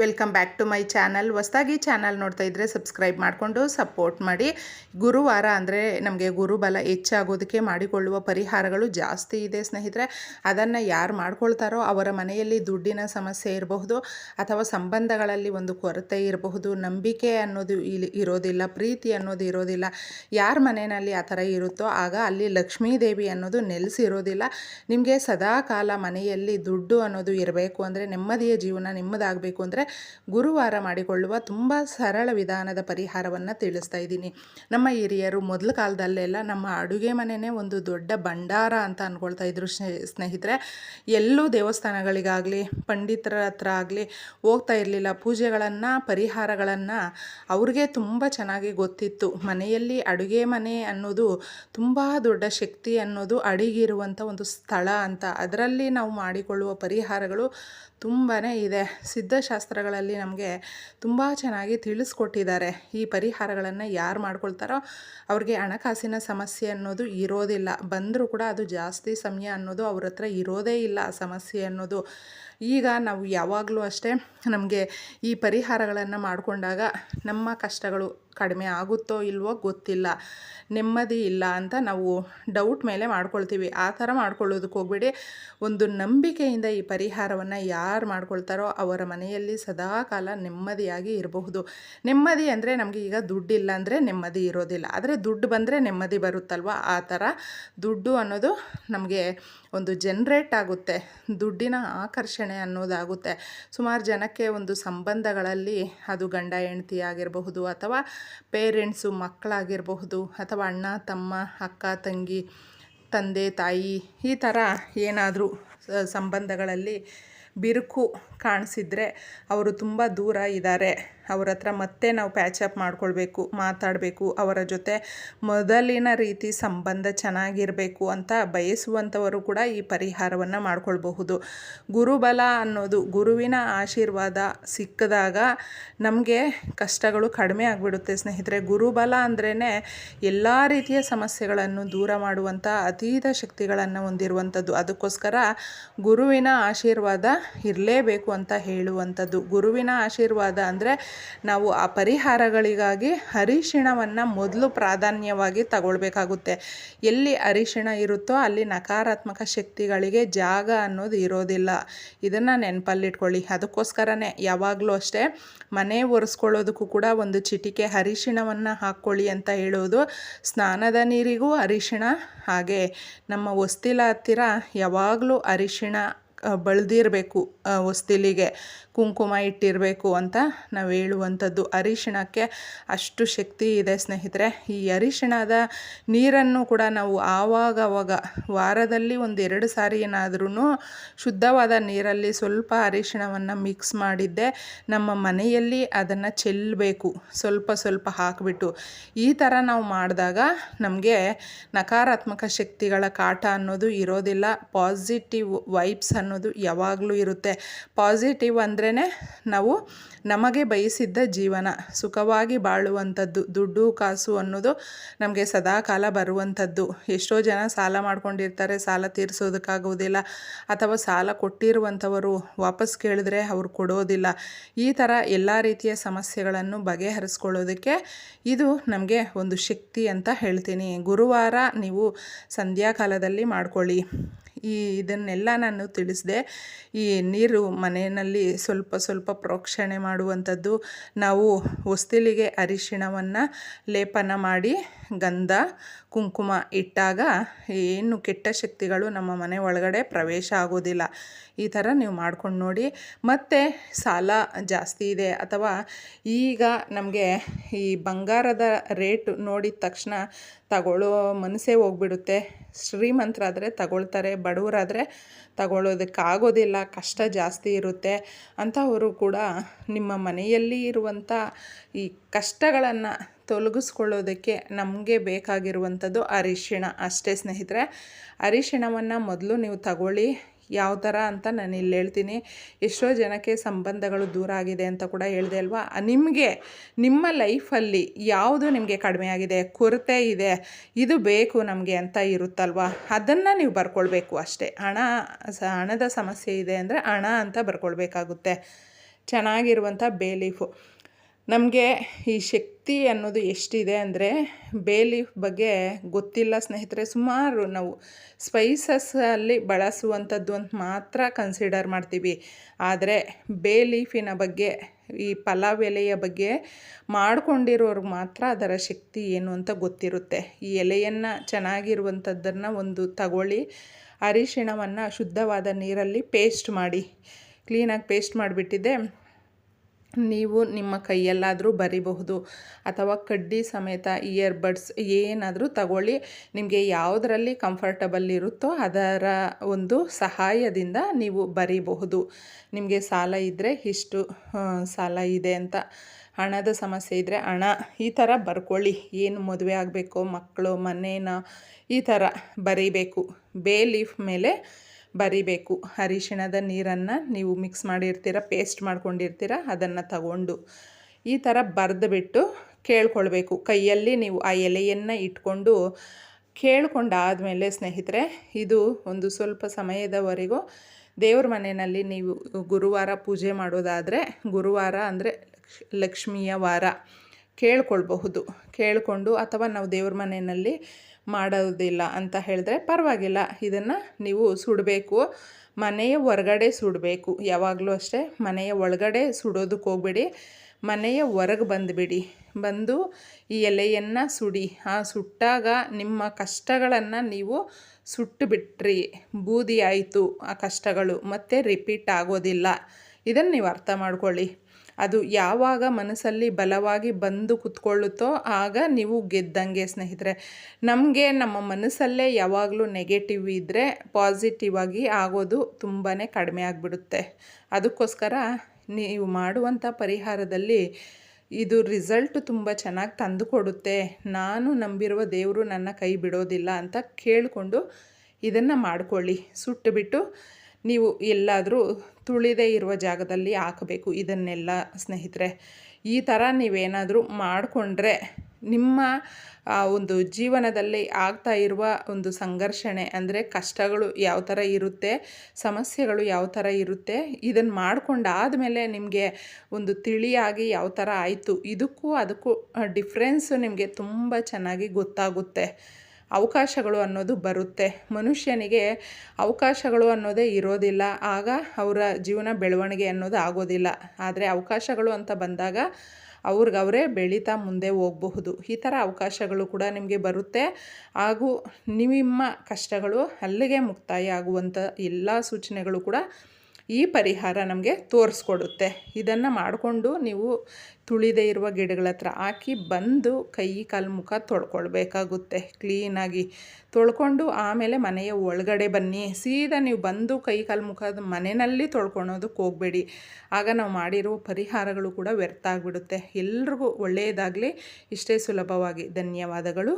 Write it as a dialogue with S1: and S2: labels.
S1: Welcome back to my channel ಹೊಸ್ದಾಗಿ channel ನೋಡ್ತಾ ಇದ್ದರೆ ಸಬ್ಸ್ಕ್ರೈಬ್ ಮಾಡಿಕೊಂಡು ಸಪೋರ್ಟ್ ಮಾಡಿ. ಗುರುವಾರ ಅಂದರೆ ನಮಗೆ ಗುರುಬಲ ಹೆಚ್ಚಾಗೋದಕ್ಕೆ ಮಾಡಿಕೊಳ್ಳುವ ಪರಿಹಾರಗಳು ಜಾಸ್ತಿ ಇದೆ ಸ್ನೇಹಿತರೆ. ಅದನ್ನು ಯಾರು ಮಾಡ್ಕೊಳ್ತಾರೋ ಅವರ ಮನೆಯಲ್ಲಿ ದುಡ್ಡಿನ ಸಮಸ್ಯೆ ಇರಬಹುದು, ಅಥವಾ ಸಂಬಂಧಗಳಲ್ಲಿ ಒಂದು ಕೊರತೆ ಇರಬಹುದು, ನಂಬಿಕೆ ಅನ್ನೋದು ಇಲ್ಲಿ ಇರೋದಿಲ್ಲ, ಪ್ರೀತಿ ಅನ್ನೋದು ಇರೋದಿಲ್ಲ. ಯಾರ ಮನೆಯಲ್ಲಿ ಆ ಥರ ಇರುತ್ತೋ ಆಗ ಅಲ್ಲಿ ಲಕ್ಷ್ಮೀ ದೇವಿ ಅನ್ನೋದು ನೆಲೆಸಿರೋದಿಲ್ಲ. ನಿಮಗೆ ಸದಾ ಕಾಲ ಮನೆಯಲ್ಲಿ ದುಡ್ಡು ಅನ್ನೋದು ಇರಬೇಕು ಅಂದರೆ ನೆಮ್ಮದಿಯ ಜೀವನ ನಿಮ್ಮದಾಗಬೇಕು ಅಂದರೆ ಗುರುವಾರ ಮಾಡಿಕೊಳ್ಳುವ ತುಂಬ ಸರಳ ವಿಧಾನದ ಪರಿಹಾರವನ್ನು ತಿಳಿಸ್ತಾ ಇದ್ದೀನಿ. ನಮ್ಮ ಹಿರಿಯರು ಮೊದಲ ಕಾಲದಲ್ಲೆಲ್ಲ ನಮ್ಮ ಅಡುಗೆ ಮನೆಯೇ ಒಂದು ದೊಡ್ಡ ಭಂಡಾರ ಅಂತ ಅಂದ್ಕೊಳ್ತಾ ಇದ್ರು ಸ್ನೇ- ಸ್ನೇಹಿತರೆ. ಎಲ್ಲೂ ದೇವಸ್ಥಾನಗಳಿಗಾಗಲಿ, ಪಂಡಿತರ ಹತ್ರ ಆಗಲಿ ಹೋಗ್ತಾ ಇರಲಿಲ್ಲ. ಪೂಜೆಗಳನ್ನು, ಪರಿಹಾರಗಳನ್ನು ಅವ್ರಿಗೆ ತುಂಬ ಚೆನ್ನಾಗಿ ಗೊತ್ತಿತ್ತು. ಮನೆಯಲ್ಲಿ ಅಡುಗೆ ಮನೆ ಅನ್ನೋದು ತುಂಬ ದೊಡ್ಡ ಶಕ್ತಿ ಅನ್ನೋದು ಅಡಿಗಿರುವಂಥ ಒಂದು ಸ್ಥಳ ಅಂತ. ಅದರಲ್ಲಿ ನಾವು ಮಾಡಿಕೊಳ್ಳುವ ಪರಿಹಾರಗಳು ತುಂಬಾ ಇದೆ. ಸಿದ್ಧಶಾಸ್ತ್ರಗಳಲ್ಲಿ ನಮಗೆ ತುಂಬ ಚೆನ್ನಾಗಿ ತಿಳಿಸ್ಕೊಟ್ಟಿದ್ದಾರೆ. ಈ ಪರಿಹಾರಗಳನ್ನು ಯಾರು ಮಾಡ್ಕೊಳ್ತಾರೋ ಅವ್ರಿಗೆ ಹಣಕಾಸಿನ ಸಮಸ್ಯೆ ಅನ್ನೋದು ಇರೋದಿಲ್ಲ. ಬಂದರೂ ಕೂಡ ಅದು ಜಾಸ್ತಿ ಸಮಯ ಅನ್ನೋದು ಅವ್ರ ಹತ್ರ ಇರೋದೇ ಇಲ್ಲ ಸಮಸ್ಯೆ ಅನ್ನೋದು. ಈಗ ನಾವು ಯಾವಾಗಲೂ ಅಷ್ಟೇ ನಮಗೆ ಈ ಪರಿಹಾರಗಳನ್ನು ಮಾಡಿಕೊಂಡಾಗ ನಮ್ಮ ಕಷ್ಟಗಳು ಕಡಿಮೆ ಆಗುತ್ತೋ ಇಲ್ವೋ ಗೊತ್ತಿಲ್ಲ, ನೆಮ್ಮದಿ ಇಲ್ಲ ಅಂತ ನಾವು ಡೌಟ್ ಮೇಲೆ ಮಾಡ್ಕೊಳ್ತೀವಿ. ಆ ಥರ ಮಾಡ್ಕೊಳ್ಳೋದಕ್ಕೆ ಹೋಗ್ಬೇಡಿ. ಒಂದು ನಂಬಿಕೆಯಿಂದ ಈ ಪರಿಹಾರವನ್ನು ಯಾರು ಮಾಡ್ಕೊಳ್ತಾರೋ ಅವರ ಮನೆಯಲ್ಲಿ ಸದಾ ಕಾಲ ನೆಮ್ಮದಿಯಾಗಿ ಇರಬಹುದು. ನೆಮ್ಮದಿ ಅಂದರೆ ನಮಗೆ ಈಗ ದುಡ್ಡಿಲ್ಲ ಅಂದರೆ ನೆಮ್ಮದಿ ಇರೋದಿಲ್ಲ. ಆದರೆ ದುಡ್ಡು ಬಂದರೆ ನೆಮ್ಮದಿ ಬರುತ್ತಲ್ವ? ಆ ಥರ ದುಡ್ಡು ಅನ್ನೋದು ನಮಗೆ ಒಂದು ಜನ್ರೇಟ್ ಆಗುತ್ತೆ. ದುಡ್ಡಿನ ಆಕರ್ಷಣೆ ಅನ್ನೋದಾಗುತ್ತೆ. ಸುಮಾರು ಜನಕ್ಕೆ ಒಂದು ಸಂಬಂಧಗಳಲ್ಲಿ ಅದು ಗಂಡ, ಹೆಂಡತಿ ಆಗಿರಬಹುದು ಅಥವಾ ಪೇರೆಂಟ್ಸು ಮಕ್ಕಳಾಗಿರಬಹುದು ಅಥವಾ ಅಣ್ಣ, ತಮ್ಮ, ಅಕ್ಕ, ತಂಗಿ, ತಂದೆ, ತಾಯಿ ಈ ಥರ ಏನಾದರೂ ಸಂಬಂಧಗಳಲ್ಲಿ ಬಿರುಕು ಕಾಣಿಸಿದ್ರೆ ಅವರು ತುಂಬ ದೂರ ಇದ್ದಾರೆ ಅವ್ರ ಹತ್ರ ಮತ್ತೆ ನಾವು ಪ್ಯಾಚಪ್ ಮಾಡ್ಕೊಳ್ಬೇಕು, ಮಾತಾಡಬೇಕು, ಅವರ ಜೊತೆ ಮೊದಲಿನ ರೀತಿ ಸಂಬಂಧ ಚೆನ್ನಾಗಿರಬೇಕು ಅಂತ ಬಯಸುವಂಥವರು ಕೂಡ ಈ ಪರಿಹಾರವನ್ನು ಮಾಡ್ಕೊಳ್ಬಹುದು. ಗುರುಬಲ ಅನ್ನೋದು ಗುರುವಿನ ಆಶೀರ್ವಾದ ಸಿಕ್ಕಿದಾಗ ನಮಗೆ ಕಷ್ಟಗಳು ಕಡಿಮೆ ಆಗಿಬಿಡುತ್ತೆ ಸ್ನೇಹಿತರೆ. ಗುರುಬಲ ಅಂದ್ರೇ ಎಲ್ಲ ರೀತಿಯ ಸಮಸ್ಯೆಗಳನ್ನು ದೂರ ಮಾಡುವಂಥ ಅತೀತ ಶಕ್ತಿಗಳನ್ನು ಹೊಂದಿರುವಂಥದ್ದು. ಅದಕ್ಕೋಸ್ಕರ ಗುರುವಿನ ಆಶೀರ್ವಾದ ಇರಲೇಬೇಕು ಅಂತ ಹೇಳುವಂಥದ್ದು. ಗುರುವಿನ ಆಶೀರ್ವಾದ ಅಂದರೆ ನಾವು ಆ ಪರಿಹಾರಗಳಿಗಾಗಿ ಅರಿಶಿಣವನ್ನು ಮೊದಲು ಪ್ರಾಧಾನ್ಯವಾಗಿ ತಗೊಳ್ಬೇಕಾಗುತ್ತೆ. ಎಲ್ಲಿ ಅರಿಶಿಣ ಇರುತ್ತೋ ಅಲ್ಲಿ ನಕಾರಾತ್ಮಕ ಶಕ್ತಿಗಳಿಗೆ ಜಾಗ ಅನ್ನೋದು ಇರೋದಿಲ್ಲ. ಇದನ್ನು ನೆನಪಲ್ಲಿಟ್ಕೊಳ್ಳಿ. ಅದಕ್ಕೋಸ್ಕರನೇ ಯಾವಾಗಲೂ ಅಷ್ಟೇ ಮನೆ ಒರೆಸ್ಕೊಳ್ಳೋದಕ್ಕೂ ಕೂಡ ಒಂದು ಚಿಟಿಕೆ ಅರಿಶಿಣವನ್ನು ಹಾಕ್ಕೊಳ್ಳಿ ಅಂತ ಹೇಳೋದು ಸ್ನಾನದ ನೀರಿಗೂ ಅರಿಶಿಣ ಹಾಗೆ. ನಮ್ಮ ಹೊಸ್ತಿಲ ಹತ್ತಿರ ಯಾವಾಗಲೂ ಅರಿಶಿಣ ಬಳ್ದಿರಬೇಕು. ಹೊಸ್ತಿಲಿಗೆ ಕುಂಕುಮ ಇಟ್ಟಿರಬೇಕು ಅಂತ ನಾವು ಹೇಳುವಂಥದ್ದು. ಅರಿಶಿಣಕ್ಕೆ ಅಷ್ಟು ಶಕ್ತಿ ಇದೆ ಸ್ನೇಹಿತರೆ. ಈ ಅರಿಶಿಣದ ನೀರನ್ನು ಕೂಡ ನಾವು ಆವಾಗವಾಗ ವಾರದಲ್ಲಿ ಒಂದು ಎರಡು ಸಾರಿ ಏನಾದ್ರೂ ಶುದ್ಧವಾದ ನೀರಲ್ಲಿ ಸ್ವಲ್ಪ ಅರಿಶಿಣವನ್ನು ಮಿಕ್ಸ್ ಮಾಡಿದ್ದೆ. ನಮ್ಮ ಮನೆಯಲ್ಲಿ ಅದನ್ನು ಚೆಲ್ಲಬೇಕು ಸ್ವಲ್ಪ ಸ್ವಲ್ಪ ಹಾಕಿಬಿಟ್ಟು. ಈ ಥರ ನಾವು ಮಾಡಿದಾಗ ನಮಗೆ ನಕಾರಾತ್ಮಕ ಶಕ್ತಿಗಳ ಕಾಟ ಅನ್ನೋದು ಇರೋದಿಲ್ಲ. ಪಾಸಿಟಿವ್ ವೈಬ್ಸ್ ಅನ್ನೋದು ಯಾವಾಗಲೂ ಇರುತ್ತೆ. ಪಾಸಿಟಿವ್ ಅಂದ್ರೇ ನಾವು ನಮಗೆ ಬಯಸಿದ್ದ ಜೀವನ, ಸುಖವಾಗಿ ಬಾಳುವಂಥದ್ದು, ದುಡ್ಡು, ಕಾಸು ಅನ್ನೋದು ನಮಗೆ ಸದಾ ಕಾಲ ಬರುವಂಥದ್ದು. ಎಷ್ಟೋ ಜನ ಸಾಲ ಮಾಡ್ಕೊಂಡಿರ್ತಾರೆ, ಸಾಲ ತೀರಿಸೋದಕ್ಕಾಗೋದಿಲ್ಲ ಅಥವಾ ಸಾಲ ಕೊಟ್ಟಿರುವಂಥವರು ವಾಪಸ್ ಕೇಳಿದ್ರೆ ಅವ್ರು ಕೊಡೋದಿಲ್ಲ. ಈ ಥರ ಎಲ್ಲ ರೀತಿಯ ಸಮಸ್ಯೆಗಳನ್ನು ಬಗೆಹರಿಸ್ಕೊಳ್ಳೋದಕ್ಕೆ ಇದು ನಮಗೆ ಒಂದು ಶಕ್ತಿ ಅಂತ ಹೇಳ್ತೀನಿ. ಗುರುವಾರ ನೀವು ಸಂಧ್ಯಾಕಾಲದಲ್ಲಿ ಮಾಡ್ಕೊಳ್ಳಿ. ಈ ಇದನ್ನೆಲ್ಲ ನಾನು ತಿಳಿಸಿದೆ. ಈ ನೀರು ಮನೆಯಲ್ಲಿ ಸ್ವಲ್ಪ ಸ್ವಲ್ಪ ಪ್ರೋಕ್ಷಣೆ ಮಾಡುವಂಥದ್ದು ನಾವು ಹೊಸ್ತಿಲಿಗೆ ಅರಿಶಿಣವನ್ನು ಲೇಪನ ಮಾಡಿ ಗಂಧ, ಕುಂಕುಮ ಇಟ್ಟಾಗ ಏನು ಕೆಟ್ಟ ಶಕ್ತಿಗಳು ನಮ್ಮ ಮನೆ ಒಳಗಡೆ ಪ್ರವೇಶ ಆಗೋದಿಲ್ಲ. ಈ ಥರ ನೀವು ಮಾಡ್ಕೊಂಡು ನೋಡಿ. ಮತ್ತು ಸಾಲ ಜಾಸ್ತಿ ಇದೆ. ಅಥವಾ ಈಗ ನಮಗೆ ಈ ಬಂಗಾರದ ರೇಟ್ ನೋಡಿದ ತಕ್ಷಣ ತಗೊಳ್ಳೋ ಮನಸ್ಸೇ ಹೋಗ್ಬಿಡುತ್ತೆ. ಶ್ರೀಮಂತರಾದರೆ ತಗೊಳ್ತಾರೆ, ಬಡವರಾದರೆ ತಗೊಳ್ಳೋದಕ್ಕಾಗೋದಿಲ್ಲ ಕಷ್ಟ ಜಾಸ್ತಿ ಇರುತ್ತೆ. ಅಂಥವರು ಕೂಡ ನಿಮ್ಮ ಮನೆಯಲ್ಲಿ ಇರುವಂಥ ಈ ಕಷ್ಟಗಳನ್ನು ತೊಲಗಿಸ್ಕೊಳ್ಳೋದಕ್ಕೆ ನಮಗೆ ಬೇಕಾಗಿರುವಂಥದ್ದು ಅರಿಶಿಣ. ಅಷ್ಟೇ ಸ್ನೇಹಿತರೆ, ಅರಿಶಿಣವನ್ನು ಮೊದಲು ನೀವು ತಗೊಳ್ಳಿ. ಯಾವ ಥರ ಅಂತ ನಾನು ಇಲ್ಲಿ ಹೇಳ್ತೀನಿ. ಎಷ್ಟೋ ಜನಕ್ಕೆ ಸಂಬಂಧಗಳು ದೂರ ಆಗಿದೆ ಅಂತ ಕೂಡ ಹೇಳಿದೆ ಅಲ್ವಾ? ನಿಮಗೆ, ನಿಮ್ಮ ಲೈಫಲ್ಲಿ ಯಾವುದು ನಿಮಗೆ ಕಡಿಮೆ ಆಗಿದೆ? ಕೊರತೆ ಇದೆ? ಇದು ಬೇಕು ನಮಗೆ ಅಂತ ಇರುತ್ತಲ್ವ? ಅದನ್ನು ನೀವು ಬರ್ಕೊಳ್ಬೇಕು ಅಷ್ಟೇ. ಹಣ ಹಣದ ಸಮಸ್ಯೆ ಇದೆ ಅಂದರೆ ಹಣ ಅಂತ ಬರ್ಕೊಳ್ಬೇಕಾಗುತ್ತೆ. ಚೆನ್ನಾಗಿರುವಂಥ ಬೇ ಲೀಫು ನಮಗೆ ಈ ಶಕ್ತಿ ಅನ್ನೋದು ಎಷ್ಟಿದೆ ಅಂದರೆ ಬೇ ಲೀಫ್ ಬಗ್ಗೆ ಗೊತ್ತಿಲ್ಲ ಸ್ನೇಹಿತರೆ, ಸುಮಾರು ನಾವು ಸ್ಪೈಸಸ್ಸಲ್ಲಿ ಬಳಸುವಂಥದ್ದು ಅಂತ ಮಾತ್ರ ಕನ್ಸಿಡರ್ ಮಾಡ್ತೀವಿ. ಆದರೆ ಬೇ ಲೀಫಿನ ಬಗ್ಗೆ, ಈ ಪಲಾವ್ ಎಲೆಯ ಬಗ್ಗೆ ಮಾಡಿಕೊಂಡಿರೋರ್ಗೆ ಮಾತ್ರ ಅದರ ಶಕ್ತಿ ಏನು ಅಂತ ಗೊತ್ತಿರುತ್ತೆ. ಈ ಎಲೆಯನ್ನು ಚೆನ್ನಾಗಿರುವಂಥದ್ದನ್ನು ಒಂದು ತಗೊಳ್ಳಿ, ಅರಿಶಿಣವನ್ನು ಶುದ್ಧವಾದ ನೀರಲ್ಲಿ ಪೇಸ್ಟ್ ಮಾಡಿ ಕ್ಲೀನಾಗಿ ಪೇಸ್ಟ್ ಮಾಡಿಬಿಟ್ಟಿದ್ದೆ ನೀವು ನಿಮ್ಮ ಕೈಯಲ್ಲಾದರೂ ಬರಿಬಹುದು ಅಥವಾ ಕಡ್ಡಿ ಸಮೇತ ಇಯರ್ ಬಡ್ಸ್ ಏನಾದರೂ ತಗೊಳ್ಳಿ. ನಿಮಗೆ ಯಾವುದರಲ್ಲಿ ಕಂಫರ್ಟಬಲ್ ಇರುತ್ತೋ ಅದರ ಒಂದು ಸಹಾಯದಿಂದ ನೀವು ಬರಿಬಹುದು. ನಿಮಗೆ ಸಾಲ ಇದ್ದರೆ ಇಷ್ಟು ಸಾಲ ಇದೆ ಅಂತ. ಹಣದ ಸಮಸ್ಯೆ ಇದ್ದರೆ ಹಣ, ಈ ಥರ ಬರ್ಕೊಳ್ಳಿ. ಏನು ಮದುವೆ ಆಗಬೇಕು, ಮಕ್ಕಳು, ಮನೇನ ಈ ಥರ ಬರೀಬೇಕು. ಬೇ ಲೀಫ್ ಮೇಲೆ ಬರಿಬೇಕು. ಅರಿಶಿಣದ ನೀರನ್ನು ನೀವು ಮಿಕ್ಸ್ ಮಾಡಿರ್ತೀರ ಪೇಸ್ಟ್ ಮಾಡ್ಕೊಂಡಿರ್ತೀರ, ಅದನ್ನು ತಗೊಂಡು ಈ ಥರ ಬರೆದುಬಿಟ್ಟು ಕೇಳ್ಕೊಳ್ಬೇಕು. ಕೈಯಲ್ಲಿ ನೀವು ಆ ಎಲೆಯನ್ನು ಇಟ್ಕೊಂಡು ಕೇಳ್ಕೊಂಡಾದಮೇಲೆ ಸ್ನೇಹಿತರೆ, ಇದು ಒಂದು ಸ್ವಲ್ಪ ಸಮಯದವರೆಗೂ ದೇವ್ರ ಮನೆಯಲ್ಲಿ ನೀವು ಗುರುವಾರ ಪೂಜೆ ಮಾಡೋದಾದರೆ, ಗುರುವಾರ ಅಂದರೆ ಲಕ್ಷ್ಮಿಯ ವಾರ ಕೇಳ್ಕೊಳ್ಬಹುದು. ಕೇಳಿಕೊಂಡು ಅಥವಾ ನಾವು ದೇವ್ರ ಮನೆಯಲ್ಲಿ ಮಾಡೋದಿಲ್ಲ ಅಂತ ಹೇಳಿದ್ರೆ ಪರವಾಗಿಲ್ಲ, ಇದನ್ನು ನೀವು ಸುಡಬೇಕು. ಮನೆಯ ಹೊರಗಡೆ ಸುಡಬೇಕು. ಯಾವಾಗಲೂ ಅಷ್ಟೇ ಮನೆಯ ಒಳಗಡೆ ಸುಡೋದಕ್ಕೆ ಹೋಗ್ಬೇಡಿ. ಮನೆಯ ಹೊರಗೆ ಬಂದುಬಿಡಿ. ಬಂದು ಈ ಎಲೆಯನ್ನು ಸುಡಿ. ಆ ಸುಟ್ಟಾಗ ನಿಮ್ಮ ಕಷ್ಟಗಳನ್ನು ನೀವು ಸುಟ್ಟು ಬಿಟ್ರಿ ಬೂದಿ ಆಯಿತು ಆ ಕಷ್ಟಗಳು. ಮತ್ತೆ ರಿಪೀಟ್ ಆಗೋದಿಲ್ಲ. ಇದನ್ನು ನೀವು ಅರ್ಥ ಮಾಡ್ಕೊಳ್ಳಿ. ಅದು ಯಾವಾಗ ಮನಸ್ಸಲ್ಲಿ ಬಲವಾಗಿ ಬಂದು ಕುತ್ಕೊಳ್ಳುತ್ತೋ ಆಗ ನೀವು ಗೆದ್ದಂಗೆ ಸ್ನೇಹಿತರೆ. ನಮಗೆ ನಮ್ಮ ಮನಸ್ಸಲ್ಲೇ ಯಾವಾಗಲೂ ನೆಗೆಟಿವ್ ಇದ್ದರೆ ಪಾಸಿಟಿವ್ ಆಗಿ ಆಗೋದು ತುಂಬಾ ಕಡಿಮೆ ಆಗಿಬಿಡುತ್ತೆ. ಅದಕ್ಕೋಸ್ಕರ ನೀವು ಮಾಡುವಂಥ ಪರಿಹಾರದಲ್ಲಿ ಇದು ರಿಸಲ್ಟ್ ತುಂಬ ಚೆನ್ನಾಗಿ ತಂದು ಕೊಡುತ್ತೆ. ನಾನು ನಂಬಿರುವ ದೇವರು ನನ್ನ ಕೈ ಬಿಡೋದಿಲ್ಲ ಅಂತ ಕೇಳಿಕೊಂಡು ಇದನ್ನು ಮಾಡಿಕೊಳ್ಳಿ. ಸುಟ್ಟುಬಿಟ್ಟು ನೀವು ಎಲ್ಲಾದರೂ ತುಳಿದೇ ಇರುವ ಜಾಗದಲ್ಲಿ ಹಾಕಬೇಕು ಇದನ್ನೆಲ್ಲ ಸ್ನೇಹಿತರೆ. ಈ ಥರ ನೀವೇನಾದರೂ ಮಾಡಿಕೊಂಡ್ರೆ ನಿಮ್ಮ ಒಂದು ಜೀವನದಲ್ಲಿ ಆಗ್ತಾ ಇರುವ ಒಂದು ಸಂಘರ್ಷಣೆ ಅಂದರೆ ಕಷ್ಟಗಳು ಯಾವ ಥರ ಇರುತ್ತೆ, ಸಮಸ್ಯೆಗಳು ಯಾವ ಥರ ಇರುತ್ತೆ ಇದನ್ನು ಮಾಡ್ಕೊಂಡಾದಮೇಲೆ ನಿಮಗೆ ಒಂದು ತಿಳಿಯಾಗಿ ಯಾವ ಥರ ಆಯಿತು, ಇದಕ್ಕೂ ಅದಕ್ಕೂ ಡಿಫ್ರೆನ್ಸು ನಿಮಗೆ ತುಂಬ ಚೆನ್ನಾಗಿ ಗೊತ್ತಾಗುತ್ತೆ. ಅವಕಾಶಗಳು ಅನ್ನೋದು ಬರುತ್ತೆ. ಮನುಷ್ಯನಿಗೆ ಅವಕಾಶಗಳು ಅನ್ನೋದೇ ಇರೋದಿಲ್ಲ. ಆಗ ಅವರ ಜೀವನ ಬೆಳವಣಿಗೆ ಅನ್ನೋದು ಆಗೋದಿಲ್ಲ. ಆದರೆ ಅವಕಾಶಗಳು ಅಂತ ಬಂದಾಗ ಅವ್ರಿಗವರೇ ಬೆಳೀತಾ ಮುಂದೆ ಹೋಗಬಹುದು. ಈ ಥರ ಅವಕಾಶಗಳು ಕೂಡ ನಿಮಗೆ ಬರುತ್ತೆ. ಹಾಗೂ ನಿಮ್ಮ ಕಷ್ಟಗಳು ಅಲ್ಲಿಗೆ ಮುಕ್ತಾಯ ಆಗುವಂಥ ಎಲ್ಲ ಸೂಚನೆಗಳು ಕೂಡ ಈ ಪರಿಹಾರ ನಮಗೆ ತೋರಿಸ್ಕೊಡುತ್ತೆ. ಇದನ್ನು ಮಾಡಿಕೊಂಡು ನೀವು ತುಳಿದೇ ಇರುವ ಗಿಡಗಳ ಹತ್ರ ಹಾಕಿ ಬಂದು ಕೈ ಕಾಲು ಮುಖ ತೊಳ್ಕೊಳ್ಬೇಕಾಗುತ್ತೆ. ಕ್ಲೀನಾಗಿ ತೊಳ್ಕೊಂಡು ಆಮೇಲೆ ಮನೆಯ ಒಳಗಡೆ ಬನ್ನಿ. ಸೀದಾ ನೀವು ಬಂದು ಕೈ ಕಾಲು ಮುಖದ ಮನೆಯಲ್ಲಿ ತೊಳ್ಕೊಳೋದಕ್ಕೆ ಹೋಗಬೇಡಿ. ಆಗ ನಾವು ಮಾಡಿರೋ ಪರಿಹಾರಗಳು ಕೂಡ ವ್ಯರ್ಥ ಆಗಿಬಿಡುತ್ತೆ. ಎಲ್ರಿಗೂ ಒಳ್ಳೆಯದಾಗಲಿ ಇಷ್ಟೇ ಸುಲಭವಾಗಿ. ಧನ್ಯವಾದಗಳು.